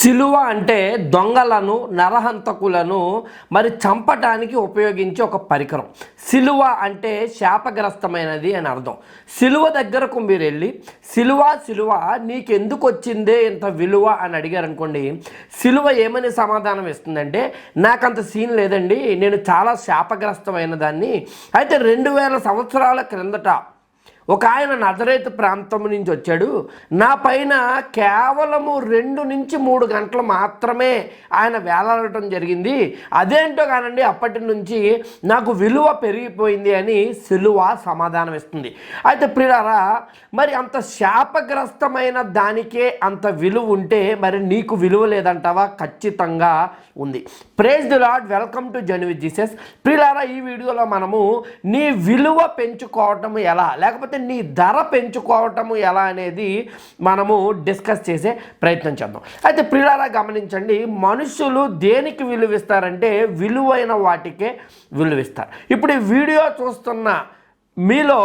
సిలువ అంటే దొంగలను నరహంతకులను మరి చంపటానికి ఉపయోగించే ఒక పరికరం. సిలువ అంటే శాపగ్రస్తమైనది అని అర్థం. సిలువ దగ్గరకు మీరు వెళ్ళి సిలువ సిలువ నీకెందుకు వచ్చిందే ఇంత విలువ? అని అడిగారు అనుకోండి సిలువ ఏమని సమాధానం ఇస్తుందంటే నాకంత సీన్ లేదండి నేను చాలా శాపగ్రస్తమైన దాన్ని అయితే రెండు వేల సంవత్సరాల క్రిందట ఒక ఆయన నజరేతు ప్రాంతం నుంచి వచ్చాడు. నా పైన కేవలము రెండు నుంచి మూడు గంటలు మాత్రమే ఆయన వేలాడటం జరిగింది. అదేంటో కానండి అప్పటి నుంచి నాకు విలువ పెరిగిపోయింది అని సిలువ సమాధానం ఇస్తుంది. అయితే ప్రియారా మరి అంత శాపగ్రస్తమైన దానికే అంత విలువ ఉంటే మరి నీకు విలువ లేదంటావా? ఖచ్చితంగా ఉంది. Praise the Lord welcome to జనవి Jesus ప్రియారా ఈ వీడియోలో మనము నీ విలువ పెంచుకోవటం ఎలా? లేకపోతే నీ ధర పెంచుకోవటము ఎలా అనేది మనము డిస్కస్ చేసే ప్రయత్నం చేద్దాం. అయితే ప్రియులారా గమనించండి మనుషులు దేనికి విలువిస్తారంటే విలువైన వాటికే విలువిస్తారు. ఇప్పుడు ఈ వీడియో చూస్తున్న మీలో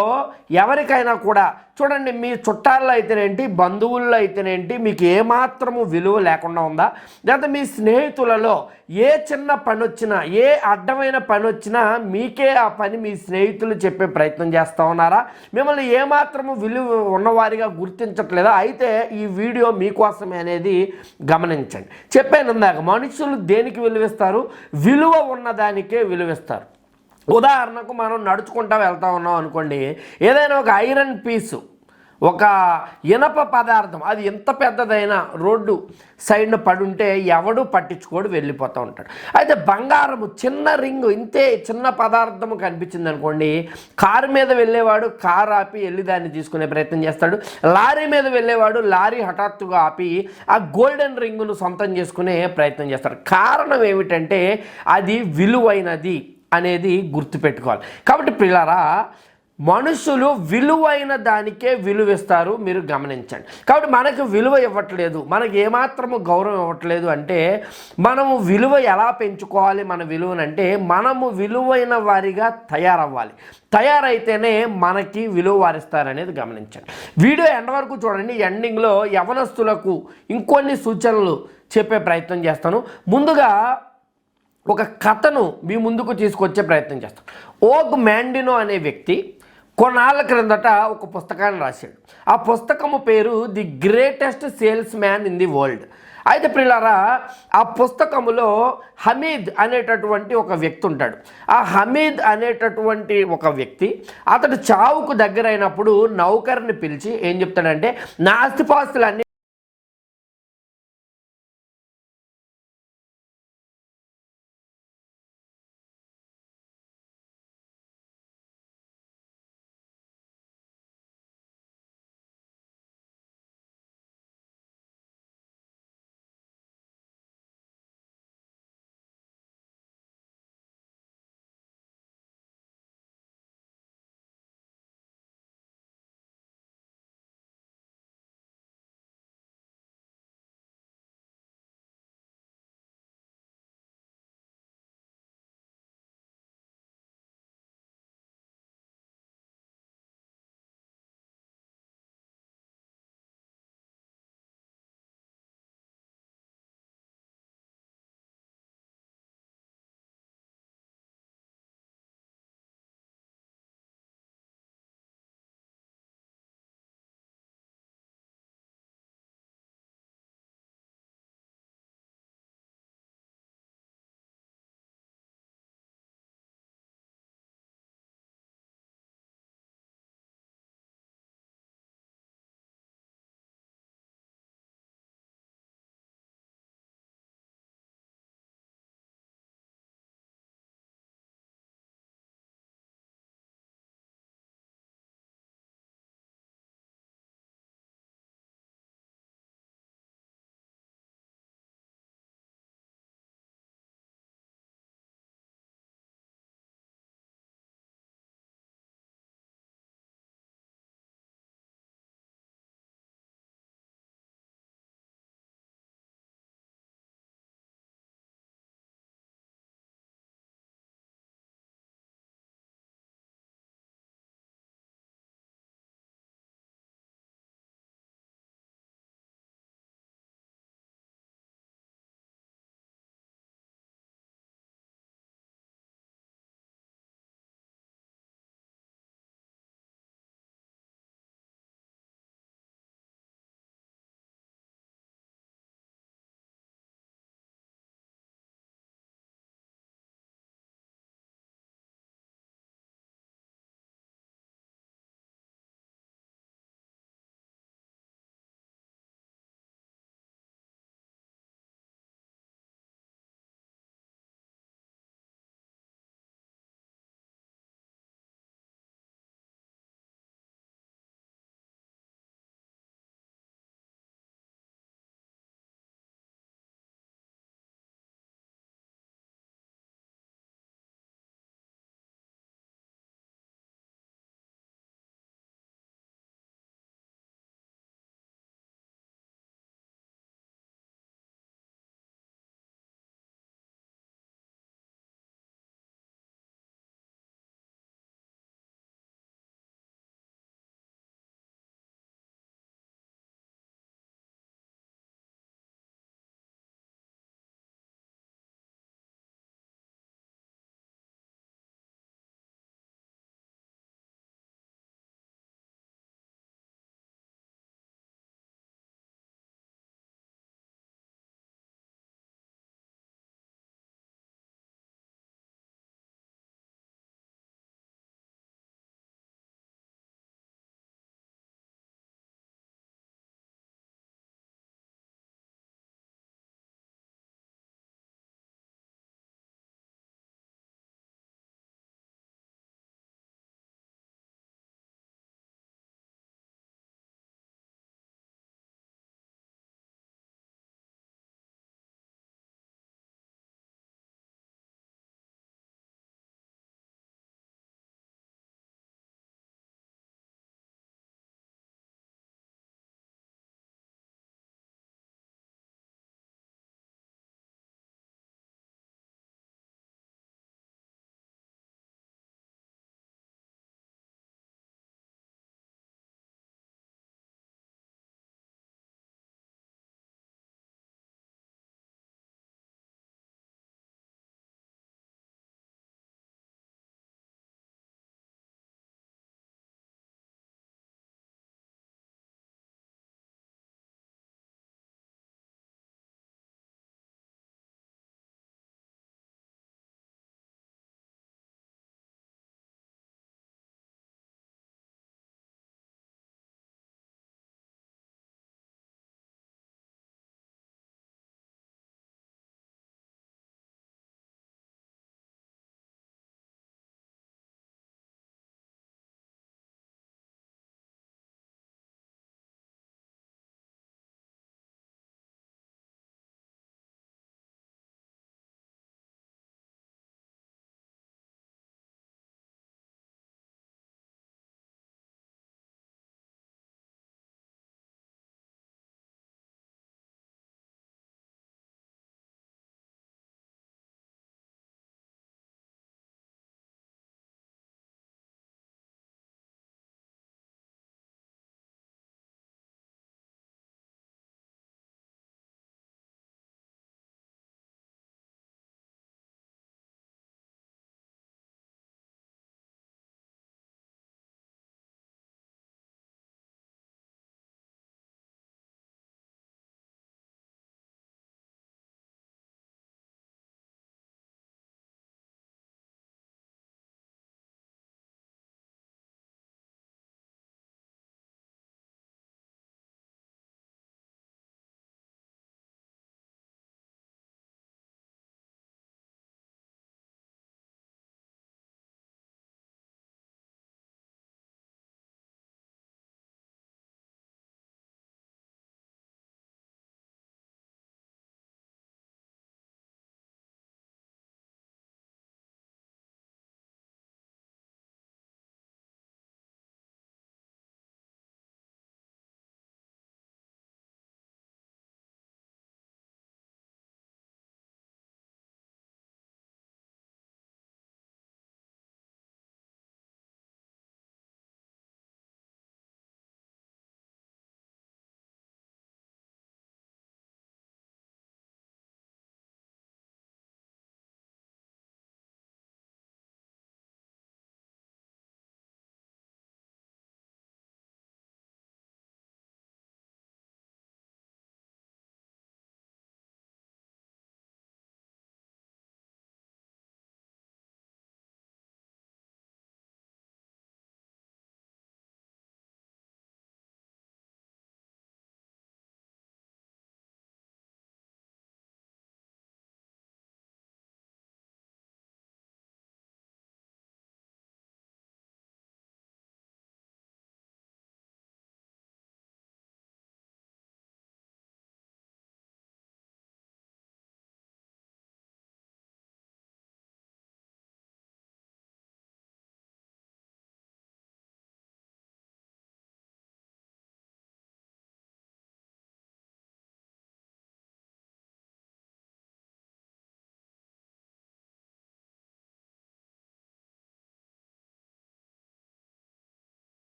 ఎవరికైనా కూడా చూడండి మీ చుట్టాల్లో అయితేనేంటి బంధువుల్లో అయితేనేంటి మీకు ఏమాత్రము విలువ లేకుండా ఉందా? లేకపోతే మీ స్నేహితులలో ఏ చిన్న పని వచ్చినా ఏ అడ్డమైన పని వచ్చినా మీకే ఆ పని మీ స్నేహితులు చెప్పే ప్రయత్నం చేస్తూ ఉన్నారా? మిమ్మల్ని ఏమాత్రము విలువ ఉన్నవారిగా గుర్తించట్లేదా? అయితే ఈ వీడియో మీకోసమే అనేది గమనించండి. చెప్పాను ఇందాక మనుషులు దేనికి విలువిస్తారు? విలువ ఉన్నదానికే విలువిస్తారు. ఉదాహరణకు మనం నడుచుకుంటా వెళ్తా ఉన్నాం అనుకోండి ఏదైనా ఒక ఐరన్ పీసు ఒక ఇనప పదార్థం అది ఎంత పెద్దదైనా రోడ్డు సైడ్న పడుంటే ఎవడు పట్టించుకోడు వెళ్ళిపోతూ ఉంటాడు. అయితే బంగారము చిన్న రింగు ఇంతే చిన్న పదార్థము కనిపించింది అనుకోండి కారు మీద వెళ్ళేవాడు కారు ఆపి వెళ్ళి దాన్ని తీసుకునే ప్రయత్నం చేస్తాడు. లారీ మీద వెళ్ళేవాడు లారీ హఠాత్తుగా ఆపి ఆ గోల్డెన్ రింగును సొంతం చేసుకునే ప్రయత్నం చేస్తాడు. కారణం ఏమిటంటే అది విలువైనది. అనేది గుర్తుపెట్టుకోవాలి. కాబట్టి పిల్లరా మనుషులు విలువైన దానికే విలువిస్తారు మీరు గమనించండి. కాబట్టి మనకు విలువ ఇవ్వట్లేదు మనకు ఏమాత్రము గౌరవం ఇవ్వట్లేదు అంటే మనము విలువ ఎలా పెంచుకోవాలి మన విలువనంటే మనము విలువైన వారిగా తయారవ్వాలి. తయారైతేనే మనకి విలువ వారిస్తారనేది గమనించండి. వీడియో ఎండ్ వరకు చూడండి ఎండింగ్లో యవనస్తులకు ఇంకొన్ని సూచనలు చెప్పే ప్రయత్నం చేస్తాను. ముందుగా ఒక కథను మీ ముందుకు తీసుకొచ్చే ప్రయత్నం చేస్తాం. ఓగ్ మ్యాండినో అనే వ్యక్తి కొన్నాళ్ళ క్రిందట ఒక పుస్తకాన్ని రాశాడు. ఆ పుస్తకము పేరు the greatest salesman in the world. అయితే ప్రిలారా ఆ పుస్తకములో హమీద్ అనేటటువంటి ఒక వ్యక్తి ఉంటాడు. ఆ హమీద్ అనేటటువంటి ఒక వ్యక్తి అతడు చావుకు దగ్గరైనప్పుడు నౌకర్ని పిలిచి ఏం చెప్తాడంటే నా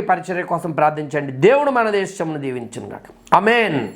పరిచర్య కోసం ప్రార్థించండి. దేవుడు మన దేశమును దీవించును గాక అమేన్